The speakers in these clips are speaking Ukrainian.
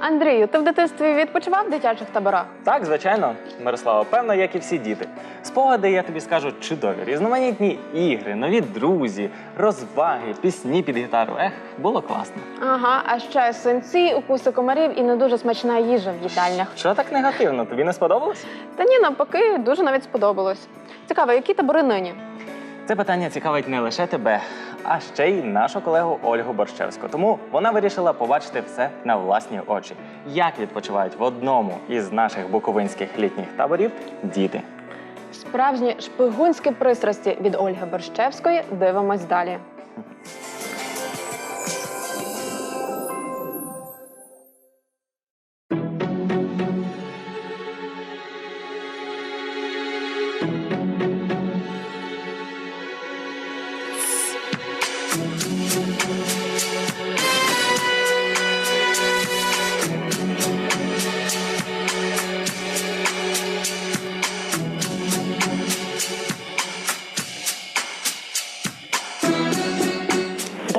Андрію, ти в дитинстві відпочивав в дитячих таборах? Так, звичайно, Мирослава, певно, як і всі діти. Спогади, я тобі скажу, чудові. Різноманітні ігри, нові друзі, розваги, пісні під гітару. Ех, було класно. Ага, а ще синці, укуси комарів і не дуже смачна їжа в їдальнях. Що так негативно? Тобі не сподобалось? Та ні, навпаки, дуже навіть сподобалось. Цікаво, які табори нині? Це питання цікавить не лише тебе, а ще й нашу колегу Ольгу Борщевську. Тому вона вирішила побачити все на власні очі, як відпочивають в одному із наших буковинських літніх таборів діти. Справжні шпигунські пристрасті від Ольги Борщевської дивимось далі.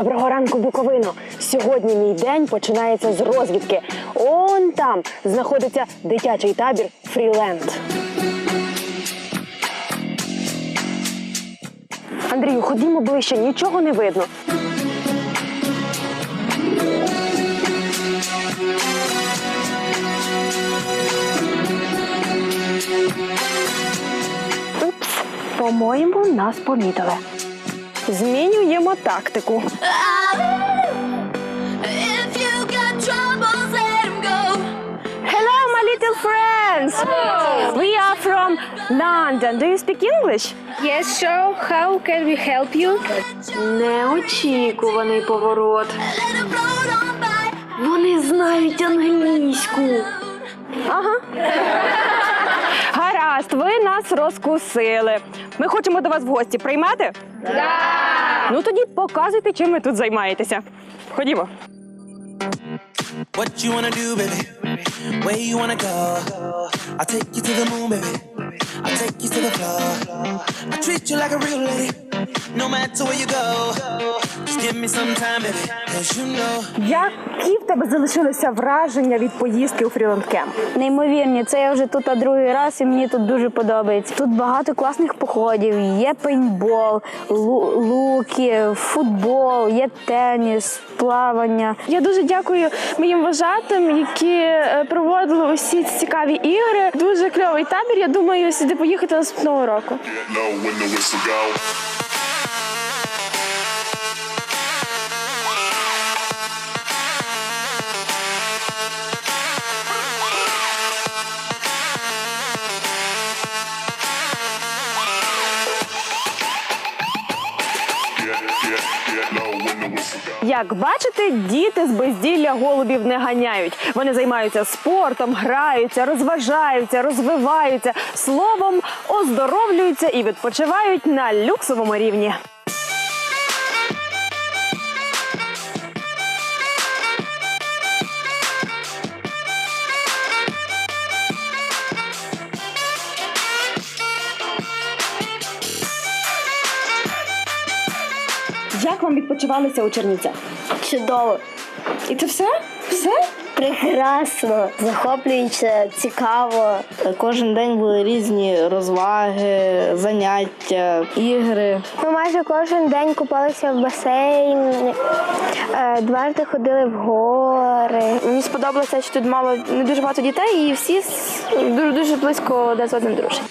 Доброго ранку, Буковино! Сьогодні мій день починається з розвідки. Он там знаходиться дитячий табір Фріленд. Андрію, ходімо ближче, нічого не видно. Упс, по-моєму, нас помітили. Змінюємо тактику. Hello, my little friends. We are from London. Do you speak English? Yes, sure. How can we help you? Неочікуваний поворот. Вони знають англійську. Ага. Гаразд, ви нас розкусили. Ми хочемо до вас в гості. приймати? Так! Да. Ну тоді показуйте, чим ви тут займаєтеся. Ходімо. What you wanna do, baby? Where you wanna go? I'll take you to the moon, baby. I'll take you to the floor. I treat you like a real lady, no matter where you go. Just give me some time, baby, cause you know. Які в тебе залишилися враження від поїздки у Фріланд Кемп? Неймовірні, це я вже тут а другий раз, і мені тут дуже подобається. Тут багато класних походів, є пейнтбол, луки, футбол, є теніс, плавання. Я дуже дякую моїм вожатим, які е, проводили усі ці цікаві ігри. Дуже кльовий табір. Я думаю, сюди поїхати наступного року. Як бачите, діти з безділля голубів не ганяють. Вони займаються спортом, граються, розважаються, розвиваються, словом, оздоровлюються і відпочивають на люксовому рівні. Як вам відпочивалися у Чернівцях? Чудово. І це все? Все? Прекрасно, захоплююче, цікаво. Кожен день були різні розваги, заняття, ігри. Ми майже кожен день купалися в басейні, е, дважди ходили в гори. Мені сподобалося, що тут мало не дуже багато дітей, і всі дуже дуже близько один з одним дружать.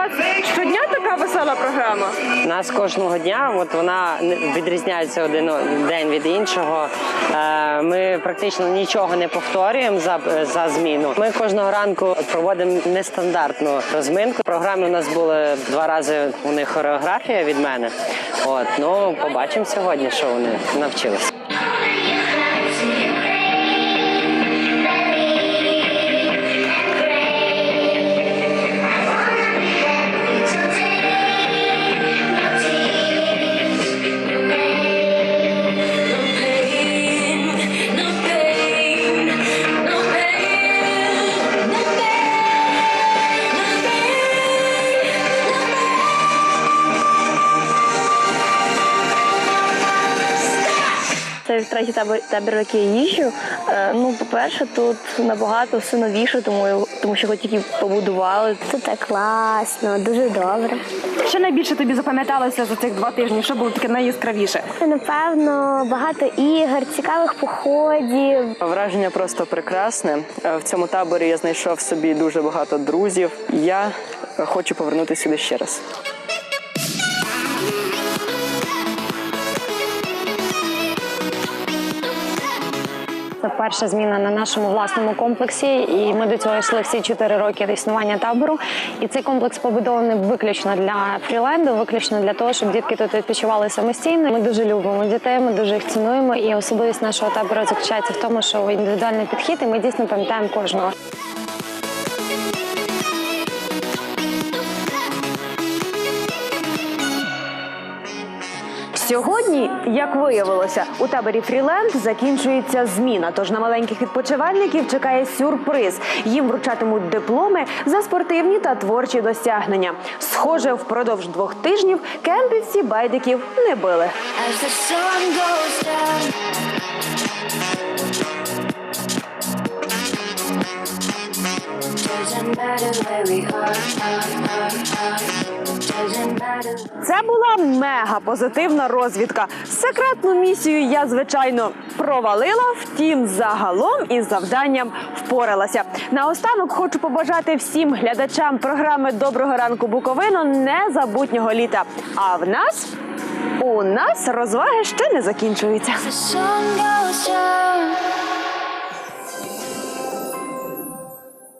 Вас щодня така весела програма? У нас кожного дня, от вона відрізняється один день від іншого. Е, Ми практично нічого не повторюємо за, за зміну. Ми кожного ранку проводимо нестандартну розминку. В програмі у нас були два рази у них хореографія від мене. От ну побачимо сьогодні, що вони навчилися. Це третій табір, табір, який я їжджу. Е, Ну, по-перше, тут набагато все новіше, тому, тому що його тільки побудували. Тут так класно, дуже добре. Що найбільше тобі запам'яталося за цих два тижні? Що було таке найяскравіше? Напевно, багато ігор, цікавих походів. Враження просто прекрасне. Е, В цьому таборі я знайшов собі дуже багато друзів. Я е, хочу повернутися сюди ще раз. Це перша зміна на нашому власному комплексі, і ми до цього йшли всі чотири роки існування табору. І цей комплекс побудований виключно для фріленду, виключно для того, щоб дітки тут відпочивали самостійно. Ми дуже любимо дітей, ми дуже їх цінуємо. І особливість нашого табору заключається в тому, що індивідуальний підхід, і ми дійсно пам'ятаємо кожного. Сьогодні, як виявилося, у таборі Фріленд закінчується зміна. Тож на маленьких відпочивальників чекає сюрприз. Їм вручатимуть дипломи за спортивні та творчі досягнення. Схоже, впродовж двох тижнів кемпівці байдиків не били. Doesn't matter where we are, are, are, are. Це була мега позитивна розвідка. Секретну місію я звичайно провалила. Втім, загалом із завданням впоралася. Наостанок хочу побажати всім глядачам програми Доброго ранку Буковино незабутнього літа. А в нас у нас розваги ще не закінчуються.